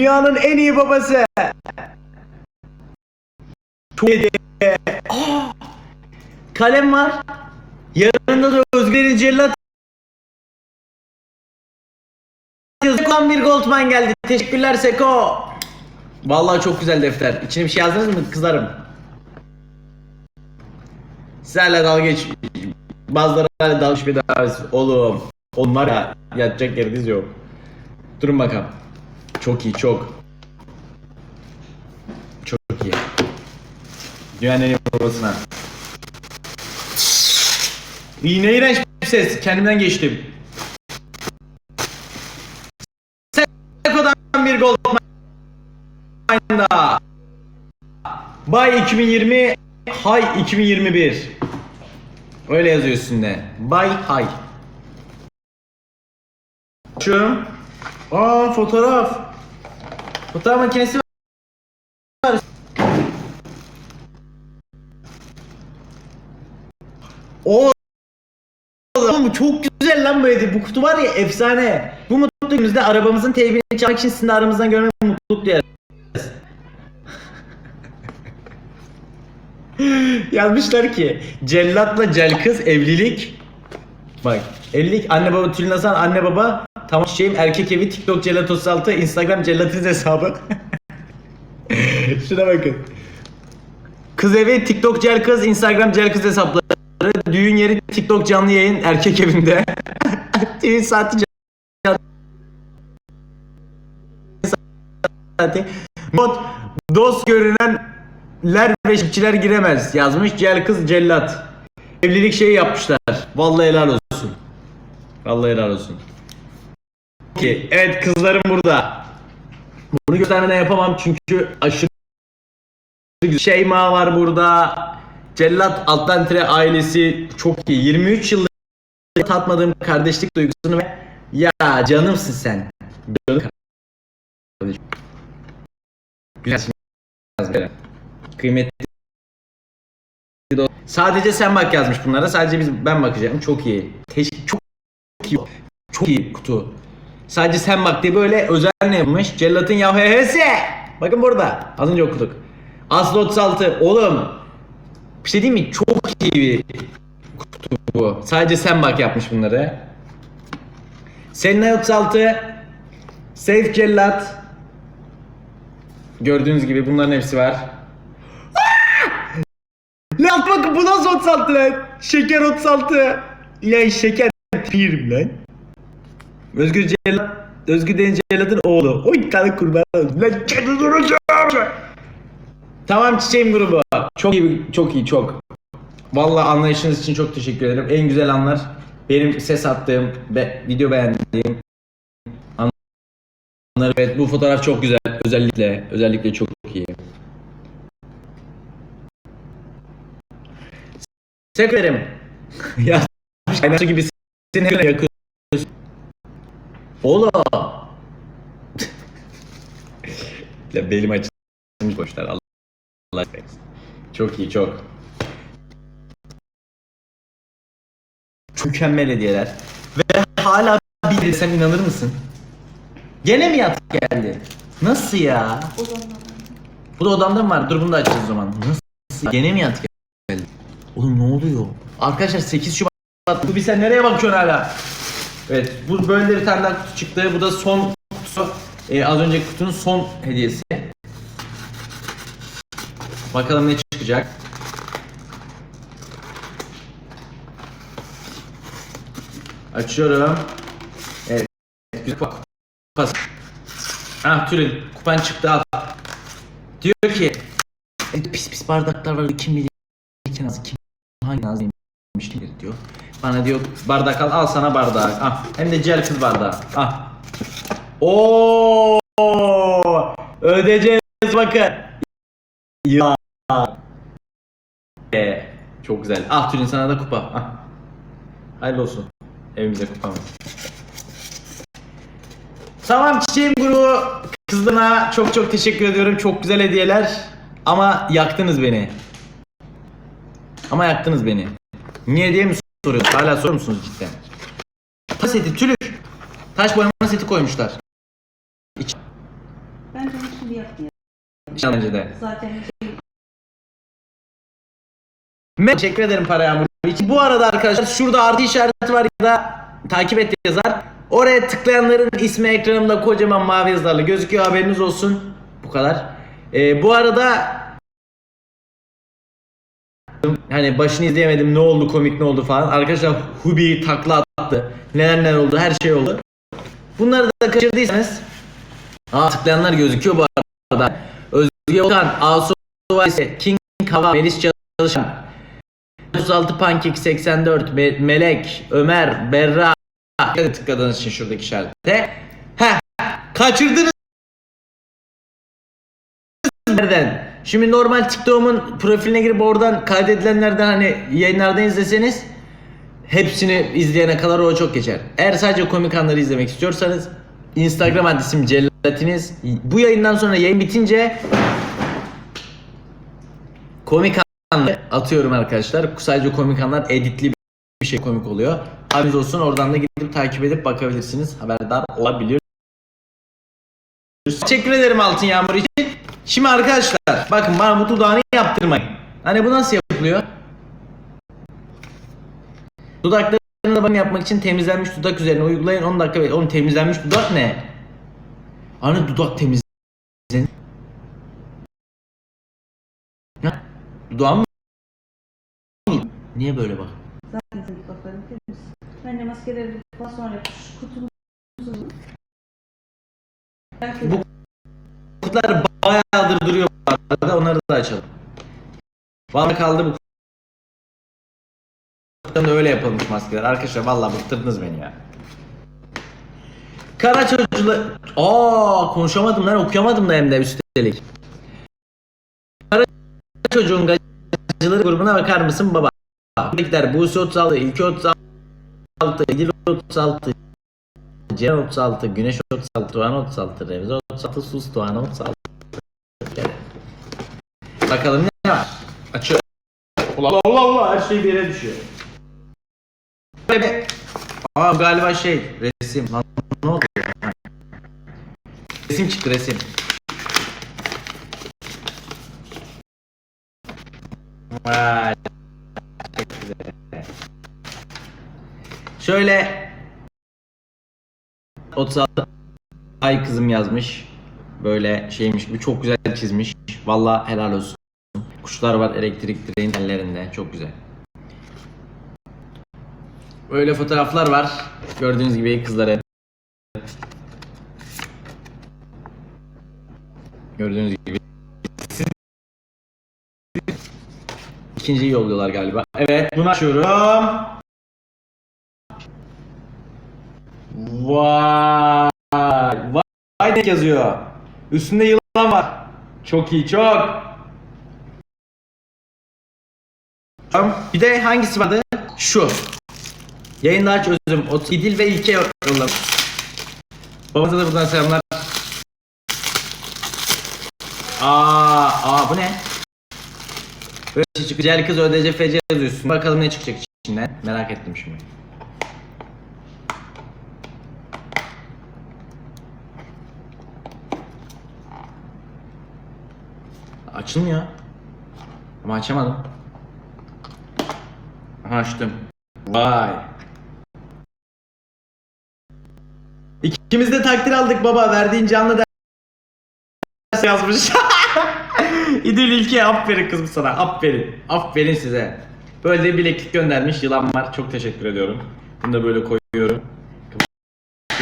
Dünyanın en iyi babası. Aa! Kalem var. Yanında da Özgür'ün cellat Seko'dan bir Goldman geldi. Teşekkürler Seko. Vallahi çok güzel defter. İçine bir şey yazdınız mı kızlarım? Sizlerle dalga geç. Bazıları dalga bir daha Oğlum. Var ya yatacak yeriniz yok. Durun bakalım. Çok iyi çok. Çok iyi. Dünyanın en iyi babasına. İyi ne iğrenç bir ses. Kendimden geçtim. Seko'dan bir gol daha. Bay 2020 Hay 2021 Öyle yazıyor üstünde. Bay Hay Şu Aa fotoğraf Fotoğraf makinesi var O Oğlum çok güzel lan hediye. Bu kutu var ya efsane. Bu mutlu günümüzde arabamızın teybini çalmak için sizin aramızdan görmek mutluluk duyarız. Yazmışlar ki cellatla cel kız evlilik. Bak evlilik anne baba Tülin Hasan anne baba tamam çiçeğim erkek evi TikTok cellat 36 Instagram cellatiniz hesabı. Şuna bakın. Kız evi TikTok cel kız Instagram cel kız hesapları. Düğün yeri TikTok canlı yayın erkek evinde. Düğün saati saati. Mod dost görünenler ve şipçiler giremez yazmış. Cel kız cellat. Evlilik şeyi yapmışlar. Vallahi helal olsun. Vallahi helal olsun. Ki evet kızlarım burada. Bunu göstermeden yapamam çünkü aşırı. Şeyma var burada. Cellat alttan tire ailesi çok iyi. 23 yıldır tatmadığım kardeşlik duygusunu ve ya canımsın sen. Canım. Kıymetli. Sadece sen bak yazmış bunlara. Sadece biz ben bakacağım. Çok iyi. Teşekkür çok iyi. Çok iyi kutu. Sadece sen bak diye böyle özel ne yapmış? Cellat'ın ya hehesi. Bakın burada. Az önce okuduk. Aslı 36. Oğlum. Bir şey diyeyim mi? Çok iyi bir kutu bu. Sadece sen bak yapmış bunları. Seninle 36. Safe Cellat. Gördüğünüz gibi bunların hepsi var. Lan bakın bu nasıl 36 lan? Şeker 36. Lan şeker pirim lan. Özgür Cellat, Özgür Deniz Cellat'ın oğlu. Oy tane kurban olsun. Lan kendi duracağım. Tamam çiçeğim grubu. Çok iyi, çok iyi, çok. Vallahi anlayışınız için çok teşekkür ederim. En güzel anlar benim ses attığım, be, video beğendiğim anlar. Evet bu fotoğraf çok güzel. Özellikle, özellikle çok iyi. Sekreterim. ya kaynakçı gibisin hep Oğlum. ya belim açılmış boşlar Allah Allah. Çok iyi çok. Mükemmel hediyeler. Ve hala bir desem inanır mısın? Gene mi yatık geldi? Nasıl ya? Bu da odamda mı var? Dur bunu da açacağız o zaman. Nasıl? Gene mi yatık geldi? Oğlum ne oluyor? Arkadaşlar 8 Şubat. Bu bir sen nereye bakıyorsun hala? Evet bu böyle bir tane kutu çıktı. Bu da son kutusu. Ee, az önceki kutunun son hediyesi. Bakalım ne çıkacak. Açıyorum. Evet. Güzel kupa. Kupası. Ah Tülin kupan çıktı al. Diyor ki "E, pis pis bardaklar var kim bilir kim nasıl kim hangi kim bilir," diyor. Bana diyor bardak al al sana bardak. Ah hem de cel kız bardağı. Ah. Oo! Ödeyeceğiz bakın. Ya. Ee, çok güzel. Ah Tülin sana da kupa. Ah. Hayırlı olsun. Evimize kupamız. Tamam çiçeğim grubu kızlarına çok çok teşekkür ediyorum. Çok güzel hediyeler. Ama yaktınız beni. Ama yaktınız beni. Niye diye mi soruyorsunuz? Hala soruyor musunuz cidden? Taş seti, tülük. Taş boyama seti koymuşlar. İç- şimdi yapmıyor. Bence de. Zaten şey, Me- Teşekkür ederim para yağmuru için. Bu arada arkadaşlar şurada artı işareti var ya da takip et yazar. Oraya tıklayanların ismi ekranımda kocaman mavi yazılarla gözüküyor haberiniz olsun. Bu kadar. Ee, bu arada hani başını izleyemedim ne oldu komik ne oldu falan. Arkadaşlar Hubi takla attı. Neler neler oldu her şey oldu. Bunları da kaçırdıysanız Aa tıklayanlar gözüküyor bu arada. Özge Okan, Asu Valisi, King Hava, Melis Çalışan, 36 Pankek 84, Me- Melek, Ömer, Berra. Tıkladığınız için şuradaki işarete. Heh, kaçırdınız. Nereden? Şimdi normal TikTok'umun profiline girip oradan kaydedilenlerden hani yayınlardan izleseniz hepsini izleyene kadar o çok geçer. Eğer sadece komik anları izlemek istiyorsanız Instagram adresim Cellatiniz. Bu yayından sonra yayın bitince komik anları atıyorum arkadaşlar. Sadece komik anlar editli bir şey komik oluyor. Haberiniz olsun oradan da gidip takip edip bakabilirsiniz. Haberdar olabilir. Teşekkür ederim Altın Yağmur için. Şimdi arkadaşlar bakın bu dudağını yaptırmayın. Hani bu nasıl yapılıyor? Dudaklarını da bakım yapmak için temizlenmiş dudak üzerine uygulayın 10 dakika bekleyin. Oğlum temizlenmiş dudak ne? Hani dudak temizlen. Dudağım mı? Niye böyle bak? zaten senin dudakların temiz. Ben de maskeleri falan sonra Belki Bu- bayağıdır duruyor arada onları da açalım. Vallahi kaldı bu öyle yapılmış maskeler. Arkadaşlar vallahi bıktırdınız beni ya. Kara çocuklar... Aa konuşamadım lan okuyamadım da hem de üstelik. Kara çocuğun gacıları grubuna bakar mısın baba? Bekler Buse 36, İlki 36, İdil 36, Ceren 36, Güneş 36, Doğan 36, Remzi 36, Sus Doğan 36. Bakalım ne var? Açıyor. Allah Allah Allah her şey bir yere düşüyor. Aa galiba şey resim. Lan ne oldu? Resim çıktı resim. Vay. Şöyle 36 ay kızım yazmış. Böyle şeymiş. Bu çok güzel çizmiş. Vallahi helal olsun. Kuşlar var elektrik direğin ellerinde. Çok güzel. Öyle fotoğraflar var. Gördüğünüz gibi kızları. Gördüğünüz gibi. İkinciyi yolluyorlar galiba. Evet bunu açıyorum. Vay. Vay yazıyor. Üstünde yılan var. Çok iyi çok. Bir de hangisi vardı? Şu. Yayında aç özüm. O İdil ve İlke yollamış. Babamıza da buradan selamlar. Aa, aa bu ne? Böyle şey çıkacak. Kız ödece fece yazıyorsun. Bakalım ne çıkacak içinden. Merak ettim şimdi. Açılmıyor. Ama açamadım. Açtım. Vay. İkimiz de takdir aldık baba. Verdiğin canlı ders yazmış. İdil İlke aferin kızım sana. Aferin. Aferin size. Böyle de bileklik göndermiş. Yılan var. Çok teşekkür ediyorum. Bunu da böyle koyuyorum.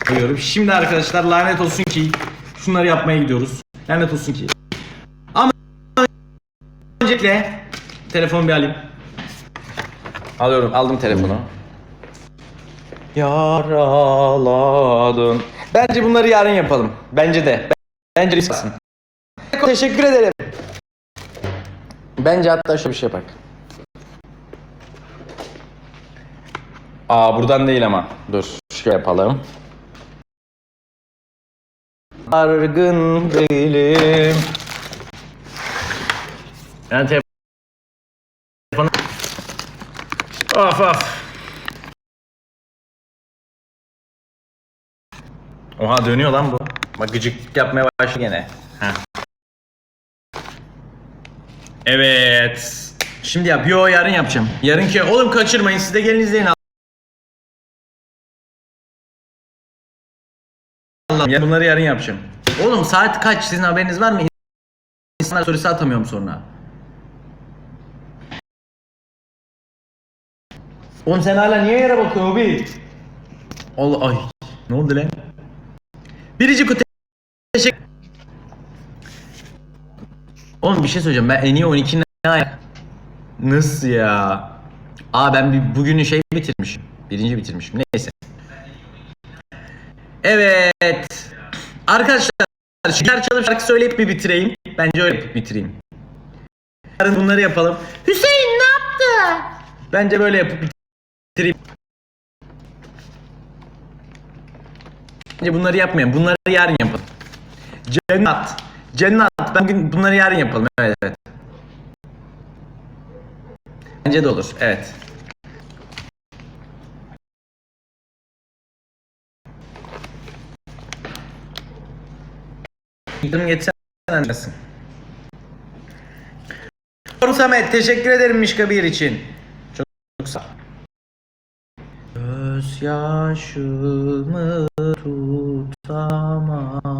Koyuyorum. Şimdi arkadaşlar lanet olsun ki şunları yapmaya gidiyoruz. Lanet olsun ki. Öncelikle telefonu bir alayım. Alıyorum, aldım telefonu. Yaraladın. Bence bunları yarın yapalım. Bence de. Bence risksin. Teşekkür ederim. Bence hatta şöyle bir şey bak. Aa buradan değil ama. Dur şöyle yapalım. Argın değilim. Yani Of of. Oha dönüyor lan bu. Bak gıcıklık yapmaya başladı gene. Heh. Evet. Şimdi yap. Yo yarın yapacağım. Yarınki oğlum kaçırmayın. Siz de gelin izleyin. Allah'ım ya bunları yarın yapacağım. Oğlum saat kaç? Sizin haberiniz var mı? İnsanlar sorusu atamıyorum sonra. Oğlum sen hala niye yere bakıyorsun abi? Allah ay. Ne oldu lan? Birinci kutu teşekkür. Oğlum bir şey söyleyeceğim. Ben en iyi 12 ne? Nasıl ya? Aa ben bir, bugünü şey bitirmişim. Birinci bitirmişim. Neyse. Evet. Arkadaşlar gitar çalıp şarkı söyleyip mi bitireyim? Bence öyle yapıp bitireyim. Yarın bunları yapalım. Hüseyin ne yaptı? Bence böyle yapıp bitireyim. Bence bunları yapmayalım. Bunları yarın yapalım. Cennet. Cennet. Ben bugün bunları yarın yapalım. Evet evet. Bence de olur. Evet. Yıkım geçsen anlasın. Doğru Samet. Teşekkür ederim Mişka bir için. Çok, çok sağ ol. Göz yaşımı tutamam